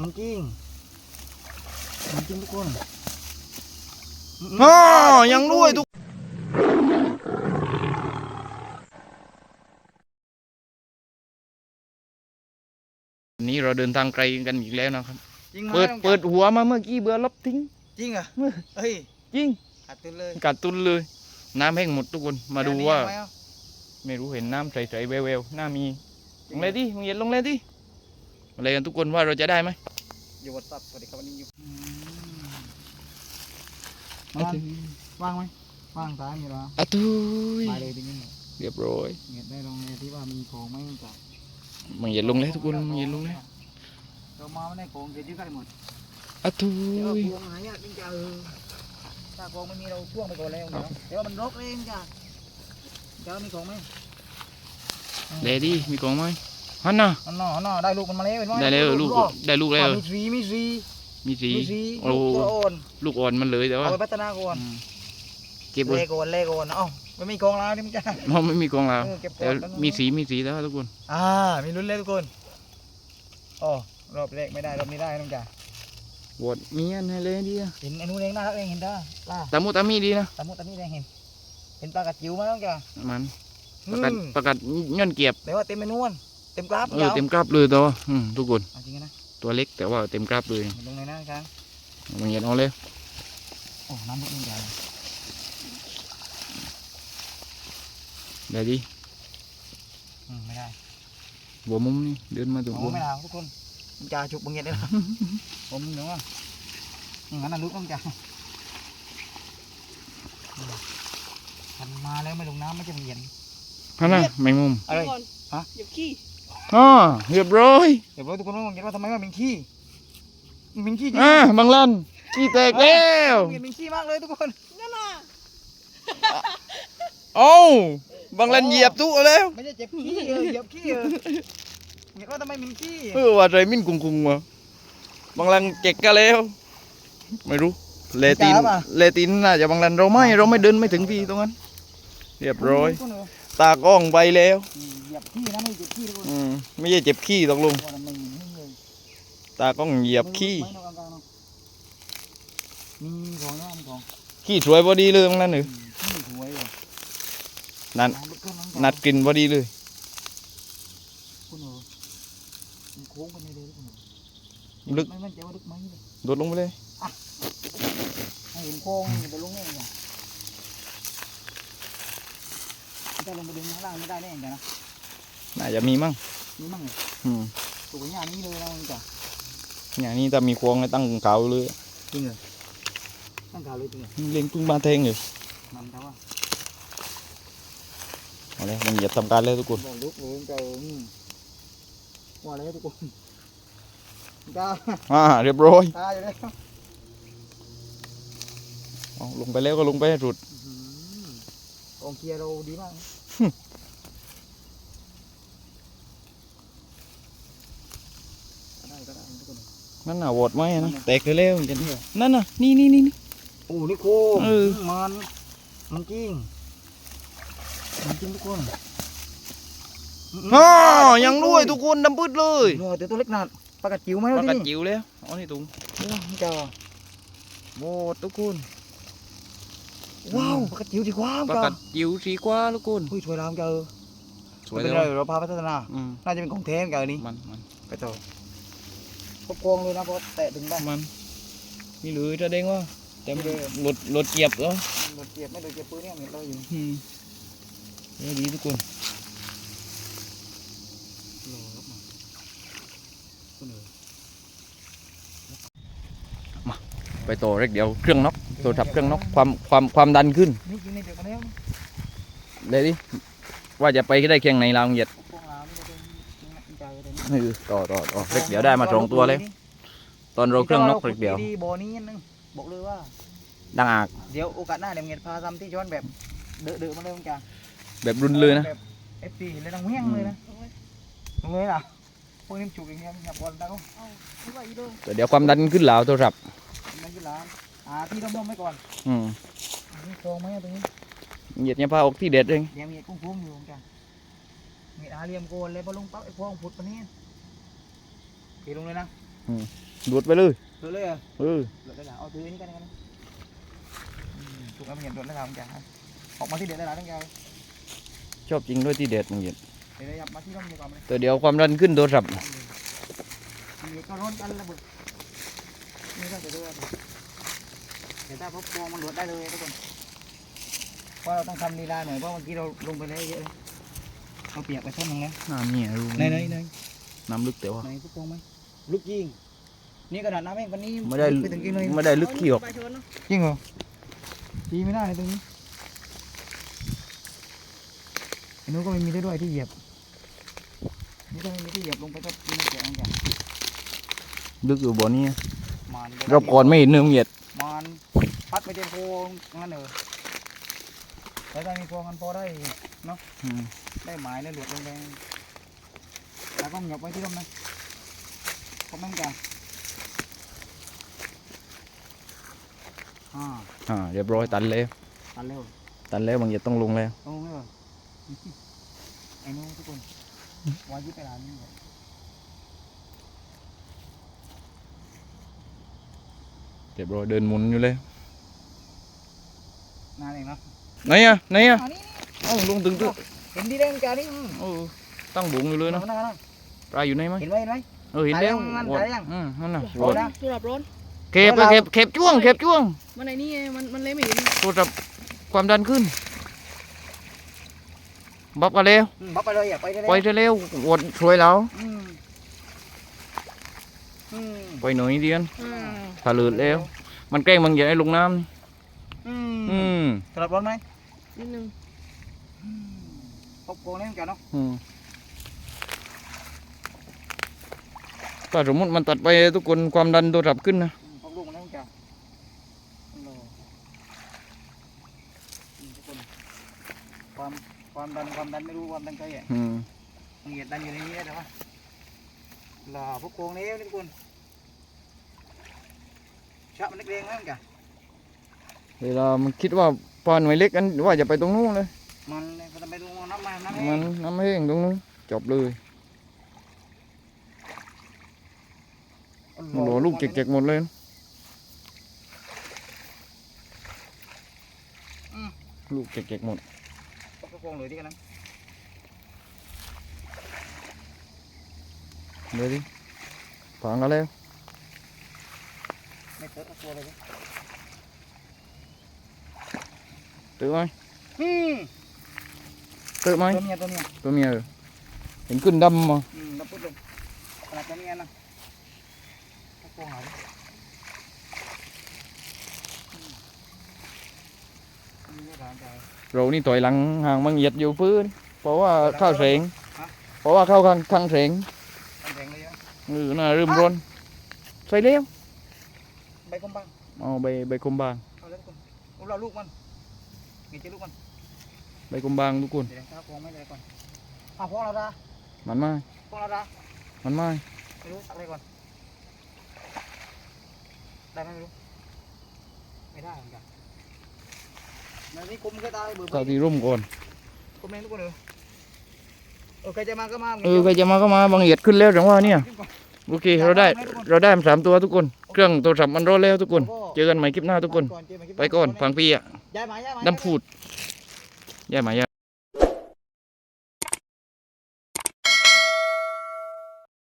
มันจริง มันจริงทุกคนอ๋อยังด้วยทุกวันนี้เราเดินทางไกลกันอีกแล้วนะครับจริงไหมเปิดน้องเปิดหัวมาเมื่อกี้เบื่อลบทิ้ง จริงเหรอเมื่อเฮ้ยจริงขาดตุนเลยกัดตุนเลย น้ำแห้งหมดทุกคนมาดูว่าแค่นี้เอไหมเอไม่รู้เห็นน้ำใสๆแววๆหน้ามีลงเลยดิมึงเห็นลงเลยดิ มาเลยกันทุกคนว่าเราจะได้ไหมอยู่บนตับสวัสดีครับวันนี้อยู่อะทุยว่างไหมว่างซ้ายมีเหรออะทุยไปเลยทีนี้เรียบร้อยเงียบได้ลงเลยที่ว่ามีของไหมจ้ะมึงเห็นลงเลยทุกคนมึงเห็นลงเลยเรามาไม่ได้ของเก็บยืดได้หมดอะทุเดี๋ยวยของหายากจริงจ้ะเออถ้าของไม่มีเราช่วงไปก่อนแล้วเนาะเดี๋ยวมันรกเองจ้ะเดี๋ยวมีของไหมเดดี้มีกล่องไหม ฮันน่ะอันน่ออันน่อได้ลูกมันมาแล้วเห็นไหมได้แล้วลูกอะได้ลูกแล้วมีสีมีสีมีสีมีสีโอ้ลูกตัวอ่อนลูกอ่อนมันเลยแต่ว่าเอาไปพัฒนาก่อนอืมเก็บเลเล่ยก่อนเล่ก่อนเอ้าไม่มีของแล้วนี่มันจะมันไม่มีกล่องแล้วเออเก็บก่แต่อนแล้วมีสีมีสีแล้วทุกคนอ่ามีลุ้นเลยทุกคนอ๋อรอบแรกไม่ได้รอบนี้ได้น้องจ๋าบดมีอันให้เลยดีอะเห็นไอ้นู้นเองน่ารักเองเห็นได้ล่าตามุตามีดีนะตามุตามีแดงเห็น เห็นปลากระจิ๋วไหมน้องจ๋ามันปอืระกาศมประกาศย่อนเกียบแต่ว่าเต็มเมนวนเต็มกราฟเออเต็มกราบเลยตัวอืมทุกคนเอาจริงนะตัวเล็กแต่ว่าเต็มกราบเลยเห็นลงในนั้นครับมึงเห็นเอาเลยโอ้น้ำมุดน้องจ๋าได้ดิอืมไม่ได้หัวมุมนี่เดินมาถึงโอ้หัวไม่ได้ทุกคนน้องจ๋าจุกบังเงียดเลยนะผมเหนือว่าอย่างนั้นน่ะลุกน้องจ๋าอืมมันมาแล้วไม่ลงน้ำไม่จะมีเย็นฮันน่ะแมงมุมอะไรก่อนฮะเหยียบขี้ อ๋อเรียบร้อยเดี๋ยวทุกคนต้องเห็นว่าทำไมว่ามิงขี้มิงขี้จริงอ่าบางลันขี้แตกแล้วเห็นมิงขี้มากเลยทุกคนนั่นน่ะโอ้าบางลันเหยียบตู้แล้วไม่ใช่เจ็บขี้เออเหยียบขี้เออเห็นว่าทำไมมิงขี้เออว่าใจมิ้นกุงกุงวะบางลันเจ็กกันแล้ว ไม่รู้เลตินเลตินน่าจะบางลันเราไม่เราไม่เดินไม่ถึงที่ตรงนั้น เรียบร้อยทุกคนเออ ตากล้องไปแล้วเหยียบขี้นะไม่ใช่เจ็บขี้ทุกคนอืมไม่ใช่เจ็บขี้ตกลงว่าทำไมมิงขี้เลยตากล้องเหยียบขี้ไม่ต้องกลางๆเนอะมีของนะมีของขี้สวยพอดีเลยตรงนั้นหรือขี้สวยเลยนั่นน้ำลึกขึ้นองนัดกินพอดีเลยคุณเออมันโค้งไปเลยทุกคนเออลึกไม่มั่นใจว่าลึกไหมเลยโดดลงไปเลยให้เห็นโค้งมันจะลงแน่เลย ถ้าลงไปดึงข้างล่างไม่ได้แน่จ้ะนะน่าจะมีมั้งนี่มั่งเลยอืมตัวอย่างนี้เลยนะมึงจ้ะอย่างนี้ถ้ามีควงให้ตั้งเขาเลยจริงเหรอตั้งข่าวเลยจริงเหรอเลี้ยงตุ้งมาแทงอยู่มันแต่ว่าเอาเลยมันเหยียบทำการเลยทุกคนบอกลุกเลยเจออืมว่าแล้วทุกคนตาอ่าเรียบร้อยตาอยู่แล้วเอาลงไปแล้วก็ลงไปให้สุดอื้อหือ กองเกียร์เราดีมากก็ได้ก็ได้ทุกคนนั่นน่ะวอดไหมนะแตกไปแล้วเห็นไหมนั่นน่ะนี่นี่นี่นี่โอ้นี่โคมเออมันมันจริงมันจริงทุกคนอ๋อยังด้วยทุกคนดำปืดเลยเออแต่ตัวเล็กนาดปลากระจิ๋วไหมปวะลาที่กัดนี่จิ๋วแล้วเอานี่ตุงเออมันจะโวดทุกคน ว้าวปลากระจิ๋วดีกว่าปลาจ้ากัดจิ๋วสีกว่าทุกคนเฮ้ยสวยแล้วจ้าเออสวยเป็นเลไรยเราพาพัฒนา อืมน่าจะเป็นของเทนกันนี่มันมันไปต่อพบกองเลยนะเพราะแตะดึงได้มันมีเหลือจะเด้งว่าแต่มันหลุดหลุดเกียบเหรอโดนเจ็บไม่โดนเจ็บปืนเนี่ยเห็นเราอยู่อืมนี่ดีทุกคนโหลครับมาคุณเอ๋ไปต่อเร็กเดี๋ยวเครื่องน็อก ตัวทับเครื่องน็อกความความความดันขึ้นนี่กินในเด็กมาแล้วเลยดิว่าจะไปได้เคียงไหนลาวเหยียดพวกเราไม่ได้เป็นใจเลยนี่คือต่อต่อต่อเร็กเดี๋ยวได้มาสองตัวเลยตอนเราเครื่องน็อกเร็กเดียวดีบ่อนี้นึงบอกเลยว่าดังอากเดี๋ยวโอกาสหน้าเดี๋ยวเงียพาทำที่ย้อนแบบเดอะๆมาเลยมึงจ้าแบบรุนเลยนะแบบเอฟซีเห็นเลยต้องเฮี้ยงเลยนะตรงเลยล่ะพวกนี้มันจุกอย่างเงี้ยมันหยับบอลตาเขาเอาไม่ไหวเลยแต่เดี๋ยวความดันขึ้นแล้วโทรศัพท์มันอยู่ร้าน หาที่ร่มๆไว้ก่อนอืมนี่โครงไหมอะตรงนี้เหยียดเนี่ยพาออกที่เด็ดเองเดี๋ยวมีกุ้งพุ่งอยู่มึงจ้ามีอาเหลียมโกนเลยพอลงปั๊บไอ้พวงผุดปะนี้พี่ลงเลยนะดูดไปเลยเธอเลยเหรอเออเดือดได้หลาเอาถือนี่กันกันนะอืมถูกแล้วมันเห็นเดือดได้หลามันจะออกมาที่เดือดได้หลาทั้งยาวชอบจริงด้วยที่เด็ดมึงเหยียดเดี๋ยวยับมาที่ร่มดีกว่าไหมแต่เดี๋ยวความดันขึ้นโทรศัพท์มีก็ร้อนกันระเบิดนี่ก็จะด้วย เดี๋ยวถ้าพบโปงมันหลุดได้เลยทุกคนเพราะเราต้องทำลีลาหน่อยเพราะเมื่อกี้เราลงไปแล้วเยอะเลยเราเปียกไปท่อนหนึงแล้วน้ำเนี่ยรู้ไหนไหนไหนน้ำลึกแต่ว่าไหนพบโปงไหมลูกยิงนี่กระดาษน้ำเองวันนี้ไม่ได้ไปถึงกินเลยไม่ได้ลึกขี้หรอกจริงเหรอตีไม่ได้เลยตรงนี้ไอ้นู้นก็ไม่มีได้ด้วยที่เหยียบนี่ก็ไม่มีที่เหยียบลงไปก็กินแกะงแกะลึกอยู่บ่อนี้มันรอบก่อนไม่เห็นเนื้อมึงเหยียดมันพัดไปเต็มโพงงั้นเออแล้วถ้ามีโพงันพอได้อืมได้หมายได้หลวดแรงๆแล้วก็หยบไว้ที่ร่มนะก็แม่งกันอ่าอ่าเรียบร้อยตันแล้วตันเร็วตันแล้วมึงเหยียดต้องลงแล้วตรงนี้เหรอไอ้นู้นทุกคนวายิบไปร้านนี้ เหรอเรียบร้อยเดินหมุนอยู่เลยนานเองเนาะไหนอะไหนอะอ่านี่เอ้าลงถึงตัวเห็นดีแดงจ้านี่อืมเออตั้งบุงอยู่เลยเนาะนั่งนั่งปลาอยู่ไหนไหมเห็นไหมเห็นไหมเออเห็นแล้วตายยังวอดตายยังอืมนั่นน่ะโอ้วอดนะตัวรับร้อนเข็บไปเข็บเข็บจ้วงเข็บจ้วงมันไอ้นี่ไงมันมันเลยไม่เห็นโทรศัพท์ความดันขึ้นบับกันแล้วอืมบับไปเลยอย่าไปได้เลยไปได้แล้ววดช่วยแล้วอืมอืมไปหน่อยเดียนอ่า ถ้าเลือดแล้ว มันแกล้งมึงอย่าให้ลงน้อืำอืมมสลับร้อนไหมนิดนึงพบโกงนี่เหมือนกันเนาะอืมถ้าสมมติมันตัดไปทุกคนความดันโทรศัพท์ขึ้นนะอืมพบลูกมันนี่เหมือนกันโอ้อืมทุกคนความความดันความดันไม่รู้ความดันใครอะอืมเหยียดดันอยู่ในนี้ได้แต่ว่าหล่อพวกโกงนี้นี่ทุกคน ชะมันนักเลงไหมเหมือนกันเวลามันคิดว่าปลาหน่วยเล็กกันว่าจะไปตรงนู้นเลย มันเนี่ยก็จะไปดูน้ำมันน้ำเอมันงน้ำแห้งตรงนู้นจบเลยโหลูกเจ็กๆหมดเลยลูกเจ็กๆหมดพวกโกงเลยที่กันนะเลยดิฝังกันแล้ว ไม่เติร์ดตัวเลยดิตื้อไหมอืมตื้อไหมตัวเมียตัวเมียตัวเมียเออเห็นขึ้นดำมาอืมแล้วปุ๊บเลยขนาดตัวเมียนะพวกโกงหายดิอืมอืมไม่ร้านใจเรานี่ถอยหลังห่างมังเหยียดอยู่พื้นเพราะว่าเข้าเสงฮะเพราะว่าเข้าข้างข้างเสงตั้งแรงเลยอะเออน่าเริ่มร้อนใส่เลี้ยว ใบกลมบ้างเอาใบใบกลมบางเอาเลยทุกคนเอาเราลูกมันมีเจาลูกมันใบกลมบางทุกคนเดี๋ยวข้าวโกงไม่ได้ก่อนเอาพวกเราดามันไม่พวกเราดามันไม่ไม่รู้สักอะไรก่อนได้ไหมไม่รู้ไม่ได้เหมือนกันในนี้คุมก็ตายเบื่อเข้าที่ร่มก่อนคุมเองทุกคนเลยเออใครจะมาก็มาเออใครจะมาก็มาบางเหยียดขึ้นแล้วจังว่าเนี่ยโอเคเราได้เราได้มาสามตัวทุกคน เครื่องโทรศัพท์มันรอดแล้วทุกคน เจอกันใหม่คลิปหน้าทุกคน ไปก่อนฟังพี่อะย้ายมาย้ายมาดำพูดย่าหมายา